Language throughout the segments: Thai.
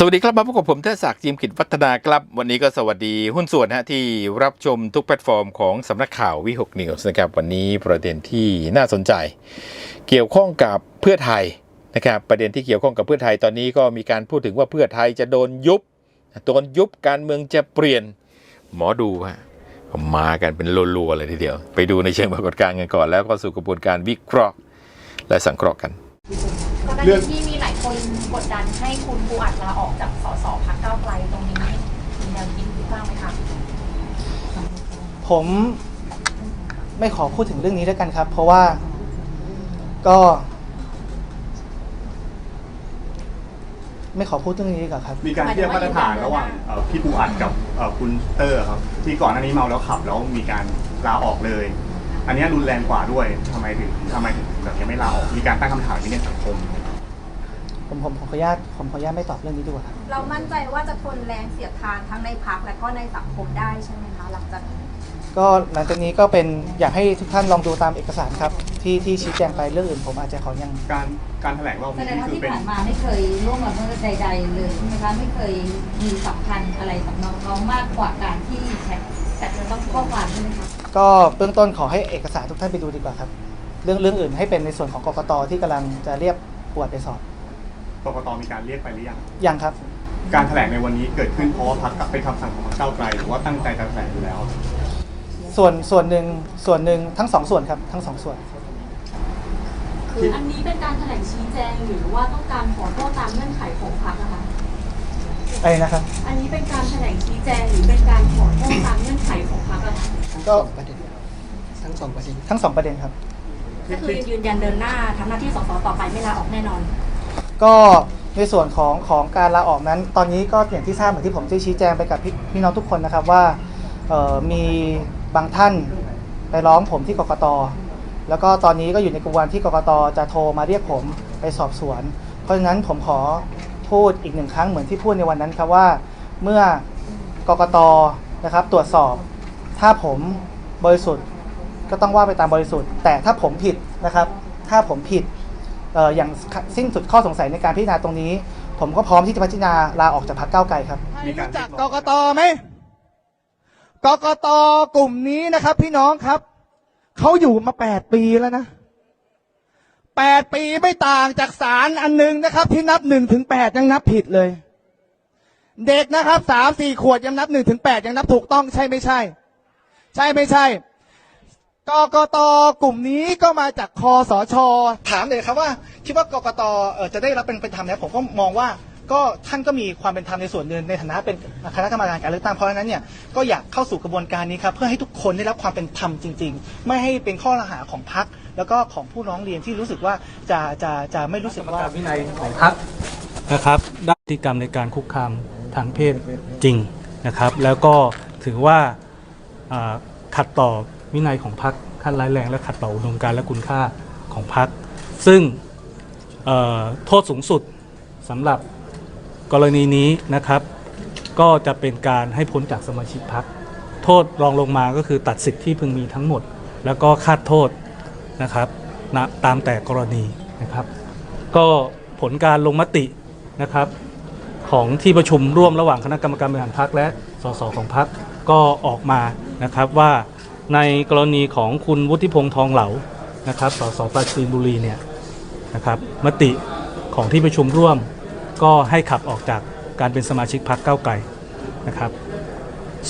สวัสดีครับมาพบกับผมเทศศักดิ์จิมกิจวัฒนาครับ วันนี้ก็สวัสดีหุ้นส่วนฮะที่รับชมทุกแพลตฟอร์มของสำนักข่าววิหกนิวส์นะครับ วันนี้ประเด็นที่น่าสนใจ เกี่ยวข้องกับเพื่อไทยนะครับประเด็นที่เกี่ยวข้องกับเพื่อไทยตอนนี้ก็มีการพูดถึงว่าเพื่อไทยจะโดนยุบโดนยุบการเมืองจะเปลี่ยนหมอดูฮะมากันเป็นรัวๆเลยทีเดียว ไปดูในเชิงปรากฏการณ์กันก่อน แล้วก็สู่กระบวนการวิเคราะห์และสังเคราะห์กันเรื่องที่มีหลายคน กดดันให้คุณปูอัดลาออกจากสสพักเก้าวไกลตรงนี้มีแนวคิดบ้างไหมคะผมไม่ขอพูดถึงเรื่องนี้แล้วกันครับ เพราะว่าก็ ไม่ขอพูดเรื่องนี้ดีกว่าครับ มีการเทียบมาตรฐานระหว่างเอ่อพี่ปูอัดกับเอ่อคุณเตอร์ครับ ที่ก่อนหน้านี้เมาแล้วขับ แล้วมีการลาออกเลย อันนี้รุนแรงกว่าด้วยทำไมถึงทำไมถึงแบบยังไม่ลาออกมีการตั้งคำถามนี้ในสังคม ผมผมผมขออนุญาตผมขออนุญาตไม่ตอบเรื่องนี้ดีกว่าครับ เรามั่นใจว่าจะทนแรงเสียดทานทั้งในพักและก็ในสังคมได้ใช่ไหมคะ หลังจากนี้ก็หลังจากนี้ก็เป็นอยากให้ทุกท่านลองดูตามเอกสารครับ ที่ที่ชี้แจงไปเรื่องอื่นผมอาจจะขอยัง การการแถลงรอบแสนี้ดงว่าคือที่เป็นผ่านมาไม่เคยร่วมละเมิดใด ๆ เลยใช่ไหมคะไม่เคยมีสัมพันธ์อะไรกับน้องเขามากกว่าการที่แชทแชทต้องข้อความใช่ไหมคะ ก็เบื้องต้นขอให้เอกสารทุกท่านไปดูดีกว่าครับ เรื่องเรื่องอื่นให้เป็นในส่วนของกกตที่กำลังจะเรียกปวดไปสอบ กกตมีการเรียกไปหรือยัง ยังครับ การแถลงในวันนี้เกิดขึ้นเพราะว่าพักเป็นคำสั่งของพรรคก้าวไกลหรือว่าตั้งใจจะแถลงอยู่แล้ว ส่วนส่วนหนึ่งส่วนหนึ่งทั้งสองส่วนครับทั้งสองส่วน คืออันนี้เป็นการแถลงชี้แจงหรือว่าต้องการขอโทษตามเงื่อนไขของพรรคนะคะ อะไรนะครับ อันนี้เป็นการแถลงชี้แจงหรือเป็นการขอโทษตามเงื่อนไขของพรรคอะคะก็ทั้งสองประเด็นทั้งสองประเด็นครับ ก็คือยืนยันเดินหน้าทำหน้าที่สสต่อไปไม่ลาออกแน่นอน ก็ในส่วนของของการลาออกนั้น ตอนนี้ก็อย่างที่ทราบเหมือนที่ผมได้ชี้แจงไปกับพี่พี่น้องทุกคนนะครับว่ามีบางท่านไปร้องผมที่กกต แล้วก็ตอนนี้ก็อยู่ในกระบวนที่กกตจะโทรมาเรียกผมไปสอบสวน เพราะฉะนั้นผมขอพูดอีกหนึ่งครั้งเหมือนที่พูดในวันนั้นครับว่าเมื่อกกตนะครับตรวจสอบถ้าผมบริสุทธิ์ก็ต้องว่าไปตามบริสุทธิ์ แต่ถ้าผมผิดนะครับ ถ้าผมผิด อ่ออย่างสิ้นสุดข้อสงสัยในการพิจารณาตรงนี้ ผมก็พร้อมที่จะพิจารณาลาออกจากพรรคก้าวไกลครับมีการรู้จักกกตไหมกกตกลุ่มนี้นะครับ พี่น้องครับเขาอยู่มาแปดปีแล้วนะแปดปีไม่ต่างจากสารอันหนึงนะครับ ที่นับหนึ่งถึงแปดยังนับผิดเลย เด็กนะครับสามสี่ขวดยังนับหนึ่งถึงแปดยังนับถูกต้องใช่ไม่ใช่ ใช่ไม่ใช่ กกตกลุ่มนี้ก็มาจากคอสช ถามเลยครับว่า คิดว่ากกตเอ่อจะได้รับเป็นเป็นธรรมแล้วผมก็มองว่า ก็ท่านก็มีความเป็นธรรมในส่วนหนึ่งในฐานะเป็นคณะกรรมการการเลือกตั้งเพราะฉะนั้นเนี่ยก็อยากเข้าสู่กระบวนการนี้ครับเพื่อให้ทุกคนได้รับความเป็นธรรมจริง ๆ ไม่ให้เป็นข้อละหาของพรรคแล้วก็ของผู้ร้องเรียนที่รู้สึกว่าจะจะจะไม่รู้สึกว่า วินัยของพรรคนะครับได้พฤติกรรมในการคุกคามทางเพศจริงนะครับ แล้วก็ถือว่าอ่าขัดต่อ วินัยของพรรคขั้นร้ายแรงและขัดต่ออุดมการณ์และคุณค่าของพรรคซึ่งโทษสูงสุดสำหรับกรณีนี้นะครับ ก็จะเป็นการให้พ้นจากสมาชิกพรรคโทษรองลงมาก็คือตัดสิทธิ์ที่พึงมีทั้งหมด แล้วก็คาดโทษนะครับนะตามแต่กรณีนะครับ ก็ผลการลงมตินะครับของที่ประชุมร่วมระหว่างคณะกรรมการบริหารพรรคและสสของพรรคก็ออกมานะครับว่า ในกรณีของคุณวุฒิพงษ์ทองเหลานะครับสสปราจีนบุรีเนี่ยนะครับมติของที่ประชุมร่วมก็ให้ขับออกจากการเป็นสมาชิกพรรคก้าไกลนะครับ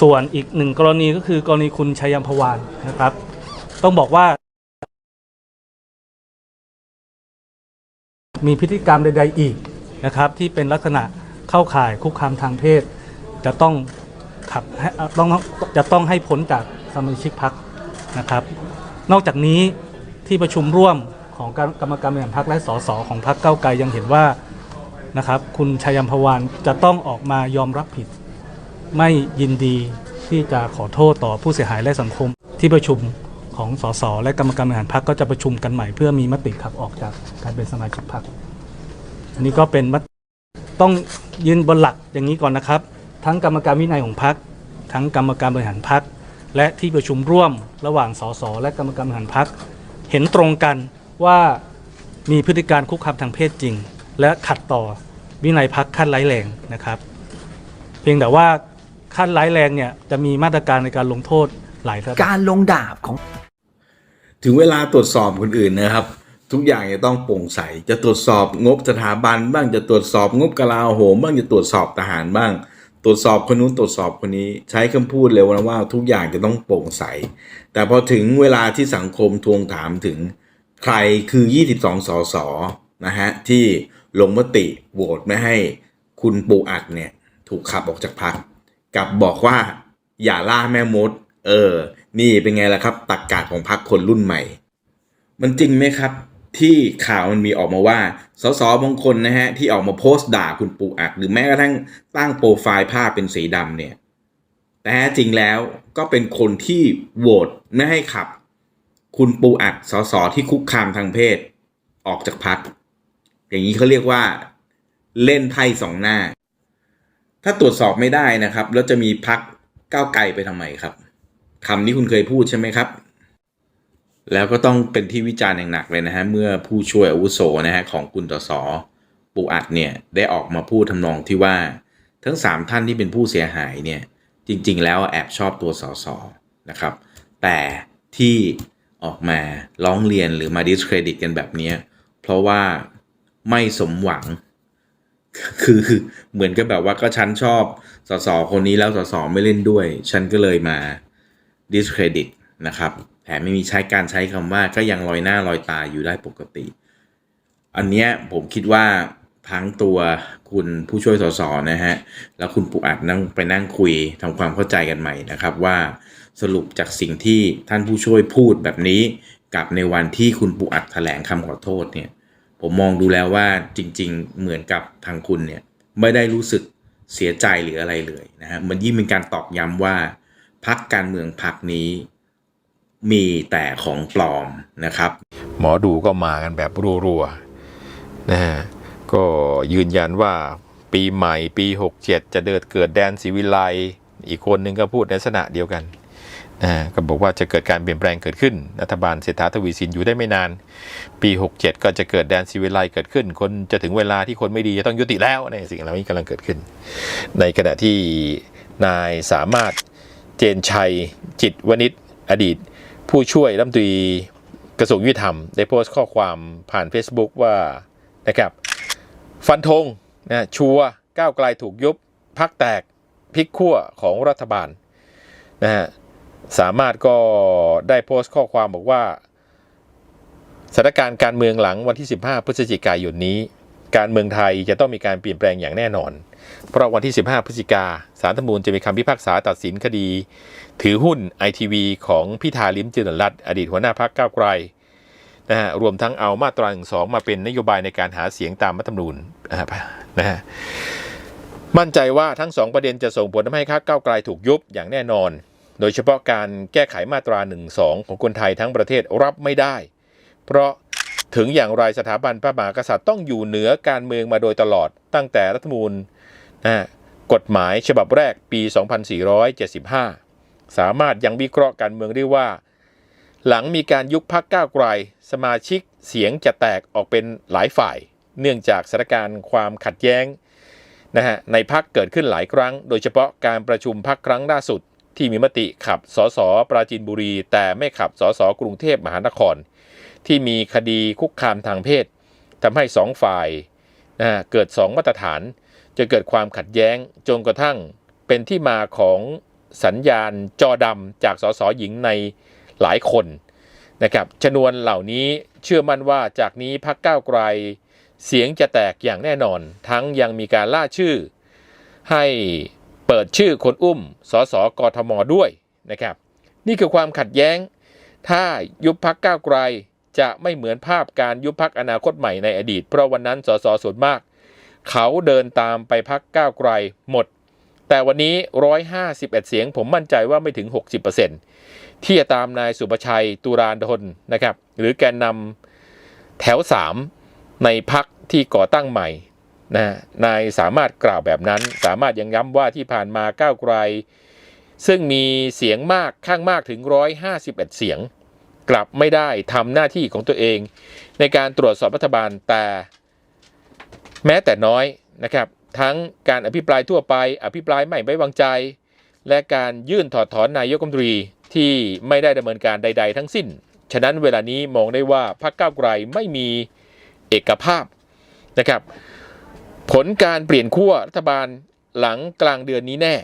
ส่วนอีกหนึ่งกรณีก็คือกรณีคุณชัยยมพวานนะครับ ต้องบอกว่า มีพฤติกรรมใด ๆอีกนะครับที่เป็นลักษณะเข้าข่ายคุกคามทางเพศ จะต้องขับให้เอ่อต้องจะต้องให้พ้นจาก สมาชิกพักนะครับ นอกจากนี้ที่ประชุมร่วมของกรรมการบริหารพักและสสของพักเก้าไกลยังเห็นว่านะครับคุณชัยยมพวานจะต้องออกมายอมรับผิด ไม่ยินดีที่จะขอโทษต่อผู้เสียหายและสังคม ที่ประชุมของสสและกรรมการบริหารพรรคก็จะประชุมกันใหม่ เพื่อมีมติขับออกจากการเป็นสมาชิกพรรคอันนี้ก็เป็นมติต้องยืนบนหลักอย่างนี้ก่อนนะครับ ทั้งกรรมการวินัยของพรรคทั้งกรรมการบริหารพรรค และที่ประชุมร่วมระหว่างสสและกรรมการบริหารพรรคเห็นตรงกันว่ามีพฤติการคุกคามทางเพศจริง และขัดต่อวินัยพักขั้นร้ายแรงนะครับ เพียงแต่ว่าขั้นร้ายแรงเนี่ยจะมีมาตรการในการลงโทษหลายระดับการลงดาบของ ถึงเวลาตรวจสอบคนอื่นนะครับ ทุกอย่างจะต้องโปร่งใส จะตรวจสอบงบสถาบันบ้างจะตรวจสอบงบกลาโหมบ้างจะตรวจสอบทหารบ้าง ตรวจสอบคนนู้นตรวจสอบคนนี้ใช้คำพูดเลยนะว่าทุกอย่างจะต้องโปร่งใส แต่พอถึงเวลาที่สังคมทวงถามถึงใครคือ 22 สสนะฮะที่ลงมติโหวตไม่ให้คุณปูอัดเนี่ยถูกขับออกจากพรรคกับบอกว่าอย่าล่าแม่มด เออ นี่เป็นไงล่ะครับตักกาของพรรคคนรุ่นใหม่ มันจริงไหมครับ ที่ข่าวมันมีออกมาว่าสสบางคนนะฮะที่ออกมาโพสต์ด่าคุณปูอัด หรือแม้กระทั่งตั้งโปรไฟล์ภาพเป็นสีดำเนี่ย แต่จริงแล้วก็เป็นคนที่โหวตไม่ให้ขับ คุณปูอัดสสที่คุกคามทางเพศ ออกจากพักอย่างนี้เขาเรียกว่าเล่นไพ่สองหน้า ถ้าตรวจสอบไม่ได้นะครับ แล้วจะมีพักก้าวไกลไปทำไมครับคำนี้คุณเคยพูดใช่ไหมครับ แล้วก็ต้องเป็นที่วิจารณ์อย่างหนักเลยนะฮะ เมื่อผู้ช่วยอาวุโสนะฮะของคุณตสปูอัดเนี่ยได้ออกมาพูดทำนองที่ว่าทั้ง 3 ท่านที่เป็นผู้เสียหายเนี่ยจริง ๆ แล้วแอบชอบตัวสสนะครับ แต่ที่ออกมาร้องเรียนหรือมาดิสเครดิตกันแบบนี้ เพราะว่าไม่สมหวัง คือเหมือนกับแบบว่าก็ฉันชอบสสคนนี้แล้วสสไม่เล่นด้วย ฉันก็เลยมา discredit นะครับ ถมไม่มีใช้การใช้คำว่าก็ยังลอยหน้าลอยตาอยู่ได้ปกติ อันเนี้ยผมคิดว่าทั้งตัวคุณผู้ช่วยสสนะฮะ แล้วคุณปุอัดนั่งไปนั่งคุยทำความเข้าใจกันใหม่นะครับว่าสรุปจากสิ่งที่ท่านผู้ช่วยพูดแบบนี้ กับในวันที่คุณปุอัดแถลงคำขอโทษเนี่ย ผมมองดูแล้วว่าจริง ๆ เหมือนกับทางคุณเนี่ยไม่ได้รู้สึกเสียใจหรืออะไรเลยนะฮะมันยิ่งเป็นการตอกย้ำว่าพักการเมืองพักนี้ มีแต่ของปลอมนะครับ หมอดูก็มากันแบบรัวๆนะฮะก็ยืนยันว่าปีใหม่ปี 67 จะเดิดเกิดแดนศิวิไลอีกคนหนึ่งก็พูดในลักษณะเดียวกันนะก็บอกว่าจะเกิดการเปลี่ยนแปลงเกิดขึ้น รัฐบาลเศรษฐาทวีสินอยู่ได้ไม่นาน ปี 67 ก็จะเกิดแดนศิวิไลเกิดขึ้น คนจะถึงเวลาที่คนไม่ดีจะต้องยุติแล้วในสิ่งเหล่านี้กำลังเกิดขึ้น ในขณะที่นายสามารถเจนชัยจิตวณิชอดีต ผู้ช่วยรัฐมนตรีกระทรวงยุติธรรม ได้โพสต์ข้อความผ่าน Facebook ว่านะครับฟันธงนะชัวก้าวไกลถูกยุบพักแตกพลิกขั้วของรัฐบาลนะฮะสามารถก็ได้โพสต์ข้อความบอกว่าสถานการณ์การเมืองหลังวันที่ 15 พฤศจิกายนนี้ การเมืองไทยจะต้องมีการเปลี่ยนแปลงอย่างแน่นอน เพราะวันที่ 15 พฤศจิกาสารธรรมนูญจะมีคำพิพากษาตัดสินคดี ถือหุ้นไอทีวีของพิธาลิมเจริญรัตน์อดีตหัวหน้าพักก้าวไกลนะฮะรวมทั้งเอามาตรา1นึมาเป็นนโยบายในการหาเสียงตามรัฐธรรมนูญนะฮะนะฮะมั่นใจว่าทั้งสองประเด็นจะส่งผลทำให้พรรคก้าวไกลถูกยุบอย่างแน่นอน โดยเฉพาะการแก้ไขมาตรา1นึของคนไทยทั้งประเทศรับไม่ได้ เพราะถึงอย่างไรสถาบันพระมหากษัตริย์ต้องอยู่เหนือการเมืองมาโดยตลอดตั้งแต่รัฐธรรมนูญ นะกฎหมายฉบับแรกปี 2475 สามารถยังวิเคราะห์การเมืองได้ว่า หลังมีการยุบพักก้าวไกล สมาชิกเสียงจะแตกออกเป็นหลายฝ่าย เนื่องจากสถานการณ์ความขัดแย้งนะฮะในพักเกิดขึ้นหลายครั้ง โดยเฉพาะการประชุมพักครั้งล่าสุด ที่มีมติขับสสปราจีนบุรี แต่ไม่ขับสสกรุงเทพมหานคร ที่มีคดีคุกคามทางเพศทำให้สองฝ่ายนะเกิดสองมาตรฐาน จะเกิดความขัดแย้งจนกระทั่งเป็นที่มาของสัญญาณจอดำจากสสหญิงในหลายคนนะครับชนวนเหล่านี้เชื่อมั่นว่าจากนี้พักก้าวไกล เสียงจะแตกอย่างแน่นอน ทั้งยังมีการล่าชื่อ ให้เปิดชื่อคนอุ้มสสกทมด้วยนะครับ นี่คือความขัดแย้ง ถ้ายุบพักก้าวไกลจะไม่เหมือนภาพการยุบพักอนาคตใหม่ในอดีต เพราะวันนั้นสสส่วนมาก เขาเดินตามไปพักก้าวไกลหมด แต่วันนี้ 151 เสียงผมมั่นใจว่าไม่ถึง 60%ที่จะตามนายสุประชัยตุรานทนนะครับ หรือแกนนำแถว 3 ในพักที่ก่อตั้งใหม่นะนายสามารถกล่าวแบบนั้น สามารถยังย้ำว่าที่ผ่านมาก้าวไกล ซึ่งมีเสียงมากข้างมากถึง 151 เสียง กลับไม่ได้ทำหน้าที่ของตัวเอง ในการตรวจสอบรัฐบาลแต่ แม้แต่น้อยนะครับ ทั้งการอภิปรายทั่วไป อภิปรายไม่ไว้วางใจ และการยื่นถอดถอนนายกรัฐมนตรีที่ไม่ได้ดำเนินการใด ๆ ทั้งสิ้น ฉะนั้นเวลานี้มองได้ว่าพรรคก้าวไกลไม่มีเอกภาพนะครับ ผลการเปลี่ยนขั้วรัฐบาลหลังกลางเดือนนี้แน่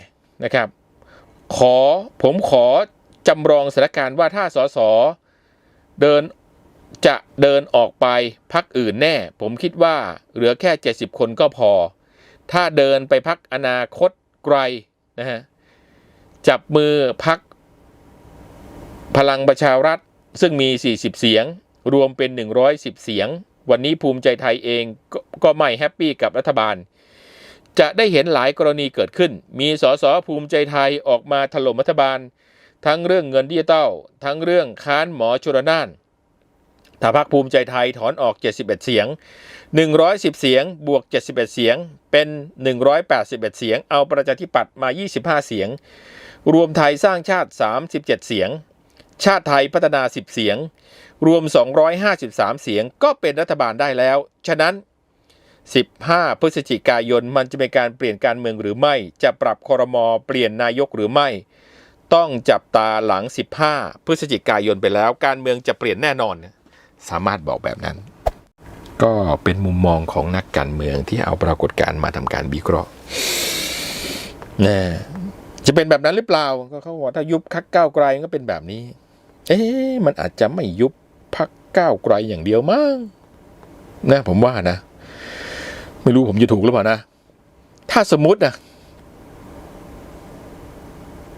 นะครับ ขอผมขอจำลองสถานการณ์ว่าถ้าสสเดิน จะเดินออกไปพักอื่นแน่ ผมคิดว่าเหลือแค่ 70 คนก็พอ ถ้าเดินไปพักอนาคตไกลนะฮะจับมือพักพลังประชารัฐซึ่งมี 40 เสียง รวมเป็น 110 เสียง วันนี้ภูมิใจไทยเองกก็ไม่แฮปปี้กับรัฐบาล จะได้เห็นหลายกรณีเกิดขึ้น มีสสภูมิใจไทยออกมาถล่มรัฐบาล ทั้งเรื่องเงินดิจิตอลทั้งเรื่องค้านหมอชลนาน ถ้าพรรคภูมิใจไทยถอนออก 71 เสียง 110 เสียง บวก 71 เสียง เป็น 181 เสียง เอาประชาธิปัตย์มา 25 เสียง รวมไทยสร้างชาติ 37 เสียง ชาติไทยพัฒนา 10 เสียง รวม 253 เสียง ก็เป็นรัฐบาลได้แล้ว ฉะนั้น 15 พฤศจิกายน มันจะเป็นการเปลี่ยนการเมืองหรือไม่ จะปรับคอรมอเปลี่ยนนายกหรือไม่ ต้องจับตาหลัง 15 พฤศจิกายนไปแล้ว การเมืองจะเปลี่ยนแน่นอน สามารถบอกแบบนั้น ก็เป็นมุมมองของนักการเมืองที่เอาปรากฏการณ์มาทำการวิเคราะห์นะจะเป็นแบบนั้นหรือเปล่าก็เขาบอกถ้ายุบพักก้าวไกลก็เป็นแบบนี้ เอ๊ะมันอาจจะไม่ยุบพักก้าวไกลอย่างเดียวมั้งนะผมว่านะ ไม่รู้ผมจะถูกหรือเปล่านะ ถ้าสมมตินะ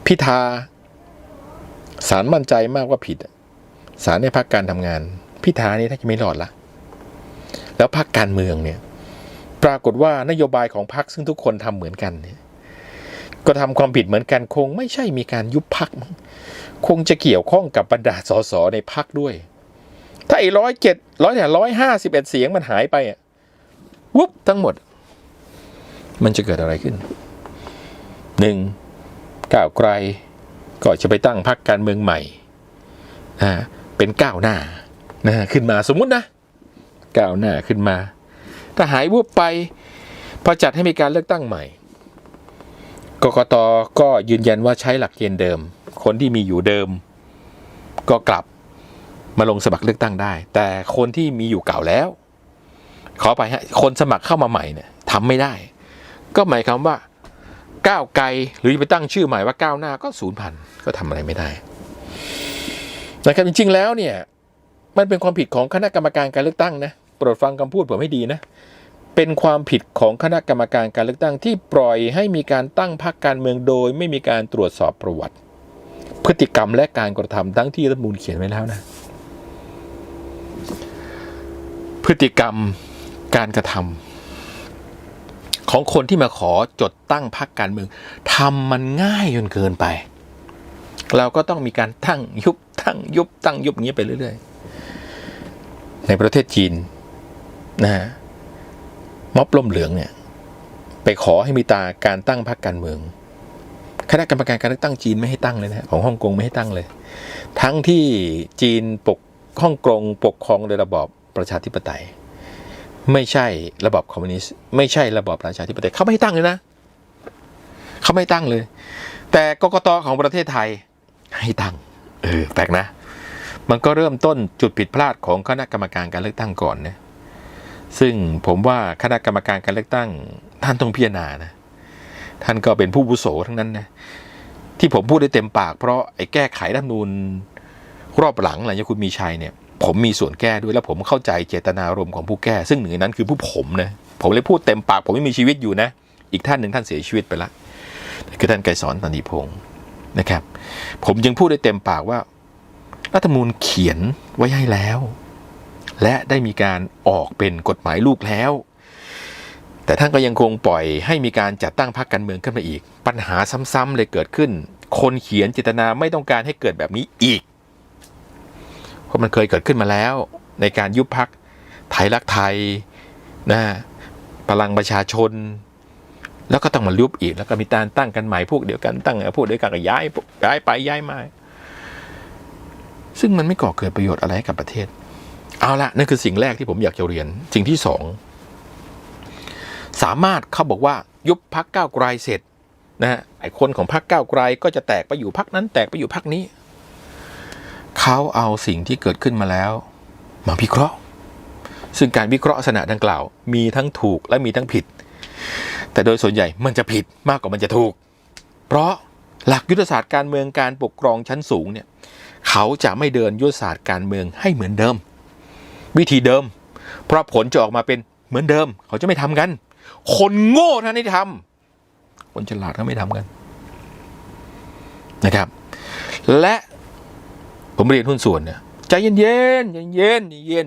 พิธาสารมั่นใจมากว่าผิด สารในพักการทำงาน พิธานี่ถ้าจะไม่รอดละ แล้วพักการเมืองเนี่ย ปรากฏว่านโยบายของพักซึ่งทุกคนทำเหมือนกันเนี่ย ก็ทำความผิดเหมือนกันคงไม่ใช่มีการยุบพักมั้งคงจะเกี่ยวข้องกับบรรดาสสในพักด้วย ถ้าไอ้ร้อยเจ็ดร้อยเนี่ยร้อยห้าสิบเอ็ดเสียงมันหายไปอะวุบทั้งหมด มันจะเกิดอะไรขึ้นหนึ่งก้าวไกลก็จะไปตั้งพรรคการเมืองใหม่นะเป็นก้าวหน้า นะขึ้นมาสมมุตินะก้าวหน้าขึ้นมา ถ้าหายวุบไปพอจัดให้มีการเลือกตั้งใหม่กกตก็ยืนยันว่าใช้หลักเกณฑ์เดิม คนที่มีอยู่เดิม ก็กลับมาลงสมัครเลือกตั้งได้ แต่คนที่มีอยู่เก่าแล้ว ขอไปฮะคนสมัครเข้ามาใหม่เนี่ยทำไม่ได้ ก็หมายความว่าก้าวไกลหรือไปตั้งชื่อใหม่ว่าก้าวหน้าก็ศูนย์พันก็ทำอะไรไม่ได้นะครับจริงๆแล้วเนี่ย มันเป็นความผิดของคณะกรรมการการเลือกตั้งนะโปรดฟังคำพูดผมให้ดีนะเป็นความผิดของคณะกรรมการการเลือกตั้งที่ปล่อยให้มีการตั้งพรรคการเมืองโดย ไม่มีการตรวจสอบประวัติ พฤติกรรมและการกระทำทั้งที่รัฐมนูลเขียนไว้แล้วนะ พฤติกรรมการกระทำของคนที่มาขอจดตั้งพรรคการเมืองทำมันง่ายจนเกินไป เราก็ต้องมีการตั้งยุบตั้งยุบตั้งยุบอย่างนี้ไปเรื่อย ๆ ในประเทศจีนนะฮะม็อบล่มเหลืองเนี่ย ไปขอให้มีตาการตั้งพรรคการเมืองคณะกรรมการการเลือกตั้งจีนไม่ให้ตั้งเลยนะของฮ่องกงไม่ให้ตั้งเลย ทั้งที่จีนปกฮ่องกงปกครองโดยระบอบประชาธิปไตย ไม่ใช่ระบอบคอมมิวนิสต์ไม่ใช่ระบอบประชาธิปไตยเขาไม่ให้ตั้งเลยนะเขาไม่ตั้งเลย แต่กกตของประเทศไทยให้ตั้งเออแปลกนะ มันก็เริ่มต้นจุดผิดพลาดของคณะกรรมการการเลือกตั้งก่อนนะซึ่งผมว่าคณะกรรมการการเลือกตั้ง ท่านต้องพิจารณานะท่านก็เป็นผู้บุโสทั้งนั้นนะที่ผมพูดได้เต็มปากเพราะไอ้แก้ไขรัฐนูญรอบหลังหลังจากคุณมีชัยเนี่ย ผมมีส่วนแก้ด้วยแล้วผมเข้าใจเจตนารมณ์ของผู้แก้ ซึ่งหนึ่งในนั้นคือผู้ผมนะผมเลยพูดเต็มปาก ผมไม่มีชีวิตอยู่นะ อีกท่านหนึ่งท่านเสียชีวิตไปละคือท่านไกรสอนตันติพงศ์นะครับ ผมจึงพูดได้เต็มปากว่า รัฐธรรมนูญเขียนไว้ให้แล้ว และได้มีการออกเป็นกฎหมายลูกแล้ว แต่ท่านก็ยังคงปล่อยให้มีการจัดตั้งพรรคการเมืองขึ้นมาอีก ปัญหาซ้ำๆเลยเกิดขึ้น คนเขียนเจตนาไม่ต้องการให้เกิดแบบนี้อีก เพราะมันเคยเกิดขึ้นมาแล้ว ในการยุบพักไทยรักไทยนะพลังประชาชน แล้วก็ต้องมายุบอีก แล้วก็มีการตั้งกันใหม่พวกเดียวกันตั้งพวกเดียวกันก็ย้ายย้ายไปย้ายมา ซึ่งมันไม่ก่อเกิดประโยชน์อะไรให้กับประเทศ เอาละนั่นคือสิ่งแรกที่ผมอยากจะเรียน สิ่งที่สองสามารถเขาบอกว่ายุบพักก้าวไกลเสร็จนะฮะไอ้คนของพักก้าวไกลก็จะแตกไปอยู่พักนั้น แตกไปอยู่พักนี้ เขาเอาสิ่งที่เกิดขึ้นมาแล้ว มาวิเคราะห์ ซึ่งการวิเคราะห์ลักษณะดังกล่าว มีทั้งถูกและมีทั้งผิด แต่โดยส่วนใหญ่มันจะผิดมากกว่ามันจะถูก เพราะหลักยุทธศาสตร์การเมืองการปกครองชั้นสูงเนี่ย เขาจะไม่เดินยุทธศาสตร์การเมืองให้เหมือนเดิม วิธีเดิม เพราะผลจะออกมาเป็นเหมือนเดิม เขาจะไม่ทำกัน คนโง่ท่านนที่ทำคนฉลาดก็ไม่ทำกันนะครับ และผมเรียนหุ้นส่วนเนี่ยใจเย็นๆใจเย็นๆเย็น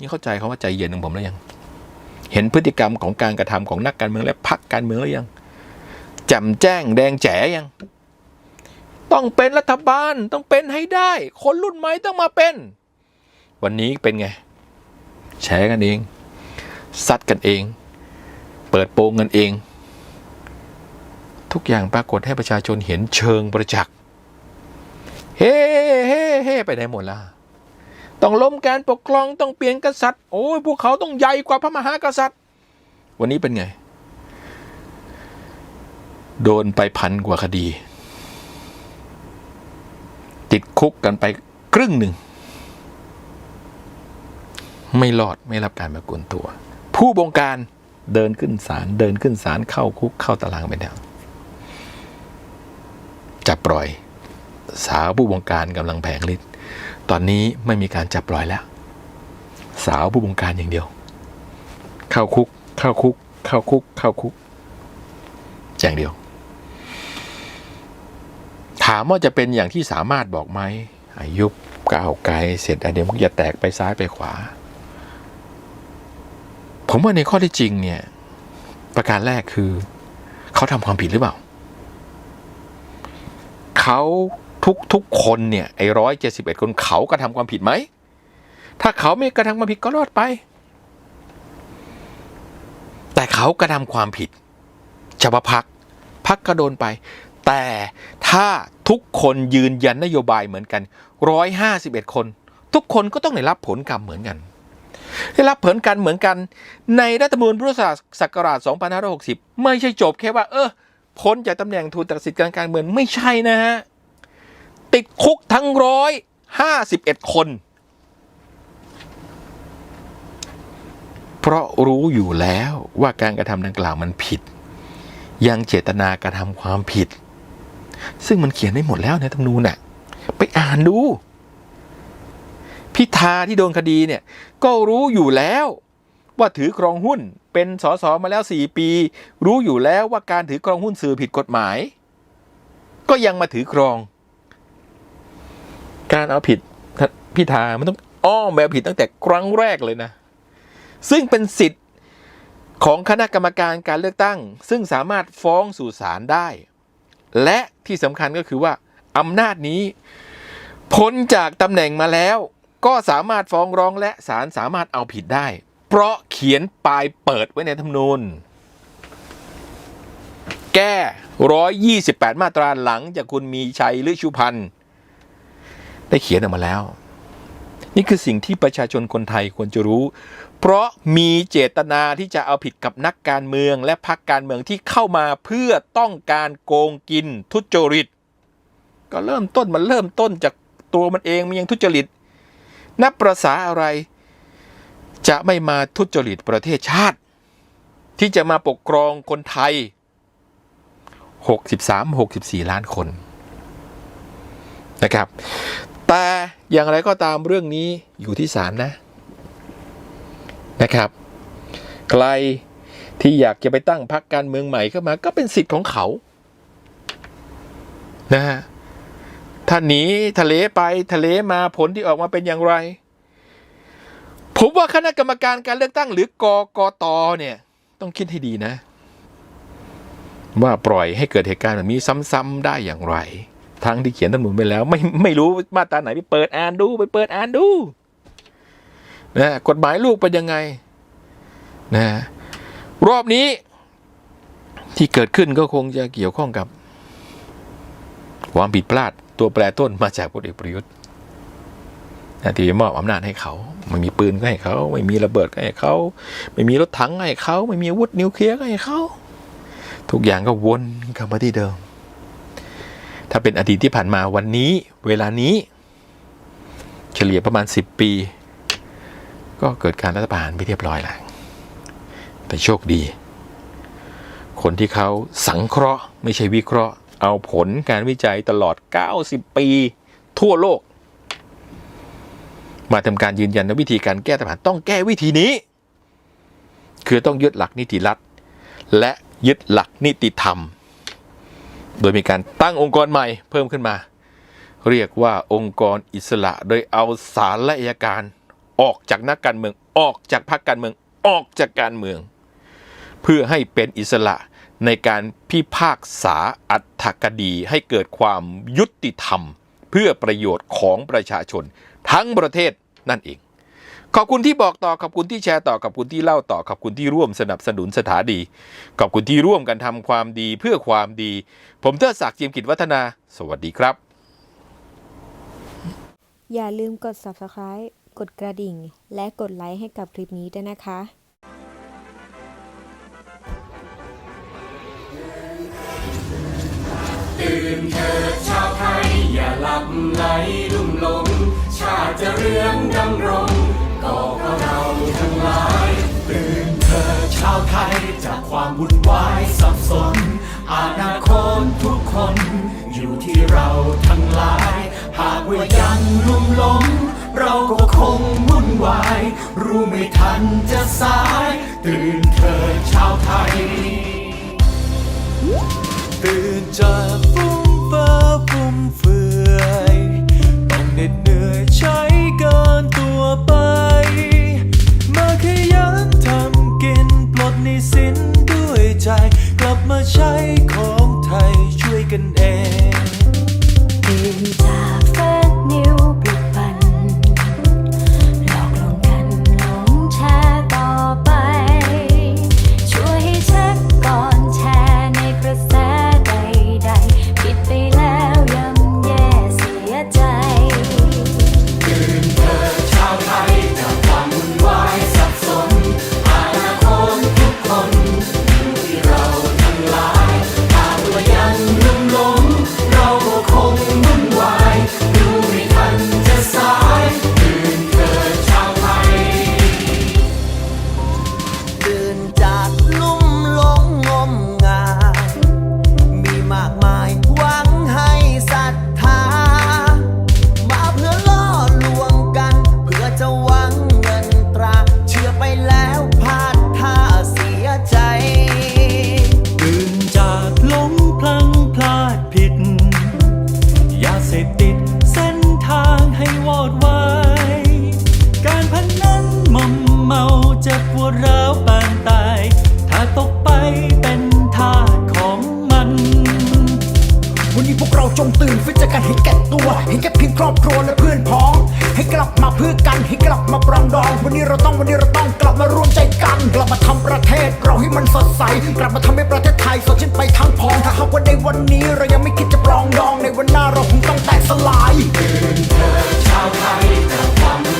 นี่เข้าใจเขาว่าใจเย็นของผมแล้วยัง เห็นพฤติกรรมของการกระทำของนักการเมืองและพรรคการเมืองแล้วยังจ่มแจ้งแดงแจ๋ยัง ต้องเป็นรัฐบาลต้องเป็นให้ได้ คนรุ่นใหม่ต้องมาเป็น วันนี้เป็นไงแฉกันเอง ซัดกันเอง เปิดโปงกันเอง ทุกอย่างปรากฏให้ประชาชนเห็นเชิงประจักษ์เฮ้เฮ้เฮ้ไปไหนหมดล่ะต้องล้มการปกครองต้องเปลี่ยนกษัตริย์ โอ้ยพวกเขาต้องใหญ่กว่าพระมหากษัตริย์ วันนี้เป็นไง โดนไปพันกว่าคดี ติดคุกกันไปครึ่งหนึ่ง ไม่รอดไม่รับการประกันตัว ผู้บงการเดินขึ้นศาลเดินขึ้นศาลเข้าคุกเข้าตารางไปแล้วจับปล่อย สาวผู้บงการกำลังแผงฤทธิ์ตอนนี้ไม่มีการจับปล่อยแล้ว สาวผู้บงการอย่างเดียว เข้าคุก เข้าคุก เข้าคุก เข้าคุกอย่างเดียว ถามว่าจะเป็นอย่างที่สามารถบอกไหมอายุบก้าวไกลเสร็จอเดียมันจะแตกไปซ้ายไปขวา ผมว่าในข้อที่จริงเนี่ย ประการแรกคือ เขาทำความผิดหรือเปล่า เขาทุกทุกคนเนี่ยไอ้ร้อยเจ็ดสิบเอ็ดคนเขากระทำความผิดไหม ถ้าเขาไม่กระทำความผิดก็รอดไป แต่เขากระทำความผิดเฉพาะพักพักก็โดนไป แต่ถ้าทุกคนยืนยันนโยบายเหมือนกันร้อยห้าสิบเอ็ดคน ทุกคนก็ต้องได้รับผลกรรมเหมือนกัน ได้รับผลกันเหมือนกัน ในรัฐธรรมนูญพุทธศักราช2560 ไม่ใช่จบแค่ว่า เออพ้นจากตำแหน่งทูตตัดสิทธิการการเมืองไม่ใช่นะฮะ ติดคุกทั้งร้อยห้าสิบเอ็ดคน เพราะรู้อยู่แล้วว่าการกระทำดังกล่าวมันผิด ยังเจตนากระทำความผิด ซึ่งมันเขียนได้หมดแล้วในธรรมนูญน่ะ ไปอ่านดู พิธาที่โดนคดีเนี่ย ก็รู้อยู่แล้วว่าถือครองหุ้นเป็นสสมาแล้วสี่ปี รู้อยู่แล้วว่าการถือครองหุ้นสื่อผิดกฎหมาย ก็ยังมาถือครอง การเอาผิดพิธามันต้องอ้อมแบบผิดตั้งแต่ครั้งแรกเลยนะ ซึ่งเป็นสิทธิ์ของคณะกรรมการการเลือกตั้ง ซึ่งสามารถฟ้องสู่ศาลได้ และที่สำคัญก็คือว่าอำนาจนี้ พ้นจากตำแหน่งมาแล้ว ก็สามารถฟ้องร้องและศาลสามารถเอาผิดได้ เพราะเขียนปลายเปิดไว้ในธรรมนูญแก้ 128 มาตราหลังจากคุณมีชัยหรือชุพันธ์ได้เขียนออกมาแล้ว นี่คือสิ่งที่ประชาชนคนไทยควรจะรู้ เพราะมีเจตนาที่จะเอาผิดกับนักการเมืองและพรรคการเมืองที่เข้ามาเพื่อต้องการโกงกินทุจริต ก็เริ่มต้นมันเริ่มต้นจากตัวมันเองมันยังทุจริต นับประษาอะไร จะไม่มาทุจริตประเทศชาติ ที่จะมาปกครองคนไทย 63-64 ล้านคนนะครับ แต่อย่างไรก็ตามเรื่องนี้อยู่ที่ศาลนะนะครับ ใครที่อยากจะไปตั้งพรรคการเมืองใหม่เข้ามา ก็เป็นสิทธิ์ของเขานะฮะถ้าหนีทะเลไปทะเลมาผลที่ออกมาเป็นอย่างไร ผมว่าคณะกรรมการการเลือกตั้งหรือกกตเนี่ย ต้องคิดให้ดีนะ ว่าปล่อยให้เกิดเหตุการณ์แบบนี้ซ้ำๆได้อย่างไร ทั้งที่เขียนรัฐธรรมนูญไปแล้ว ไม่ไม่รู้มาตราไหนไปเปิดอ่านดูไปเปิดอ่านดูนะกฎหมายลูกเป็นยังไงนะรอบนี้ที่เกิดขึ้นก็คงจะเกี่ยวข้องกับ ความผิดพลาดตัวแปรต้นมาจากพลเอกประยุทธ์นะที่มอบอำนาจให้เขา ไม่มีปืนก็ให้เขา ไม่มีระเบิดก็ให้เขา ไม่มีรถถังก็ให้เขา ไม่มีอาวุธนิวเคลียร์ก็ให้เขา ทุกอย่างก็วนกลับมาที่เดิม ถ้าเป็นอดีตที่ผ่านมาวันนี้ เวลานี้ เฉลี่ยประมาณ 10 ปี ก็เกิดการรัฐประหารไปเรียบร้อยแล้วแต่โชคดี คนที่เขาสังเคราะห์ไม่ใช่วิเคราะห์ เอาผลการวิจัยตลอด 90 ปี ทั่วโลก มาทำการยืนยันว่าวิธีการแก้ปัญหาต้องแก้วิธีนี้ คือต้องยึดหลักนิติรัฐ และยึดหลักนิติธรรม โดยมีการตั้งองค์กรใหม่เพิ่มขึ้นมา เรียกว่าองค์กรอิสระ โดยเอาศาลและอัยการออกจากนักการเมืองออกจากพรรคการเมืองออกจากการเมือง เพื่อให้เป็นอิสระในการพิพากษาอัตถกดี ให้เกิดความยุติธรรม เพื่อประโยชน์ของประชาชนทั้งประเทศนั่นเอง ขอบคุณที่บอกต่อขอบคุณที่แชร์ต่อขอบคุณที่เล่าต่อขอบคุณที่ร่วมสนับสนุนสถานีขอบคุณที่ร่วมกันทำความดีเพื่อความดี ผมเทิดศักดิ์จิมกิจวัฒนา สวัสดีครับ อย่าลืมกด subscribe กดกระดิ่ง และกดไลค์ให้กับคลิปนี้ด้วยนะคะตื่นเถิดชาวไทย อย่าหลับไหลลุ่มหลง ชาติจะเรืองดำรง ก็เพราะเราทั้งหลาย ตื่นเถิดชาวไทยจากความวุ่นวายสับสนอนาคตทุกคน อยู่ที่เราทั้งหลาย หากว่ายังลุ่มหลงเราก็คงวุ่นวาย รู้ไม่ทันจะสาย ตื่นเถิดชาวไทย ตื่นจากฟุ้ง ลั ครอบครัวและเพื่อนพ้อง ให้กลับมาเพื่อกันให้กลับมาปรองดอง วันนี้เราต้องวันนี้เราต้องกลับมารวมใจกันกลับมาทำประเทศเราให้มันสดใส กลับมาทำให้ประเทศไทยสดชื่นไปทั้งพองถ้าหากว่าในวันนี้เรายังไม่คิดจะปรองดองในวันหน้าเราคงต้องแตกสลายเดินเธอชาวไทยแต่ความ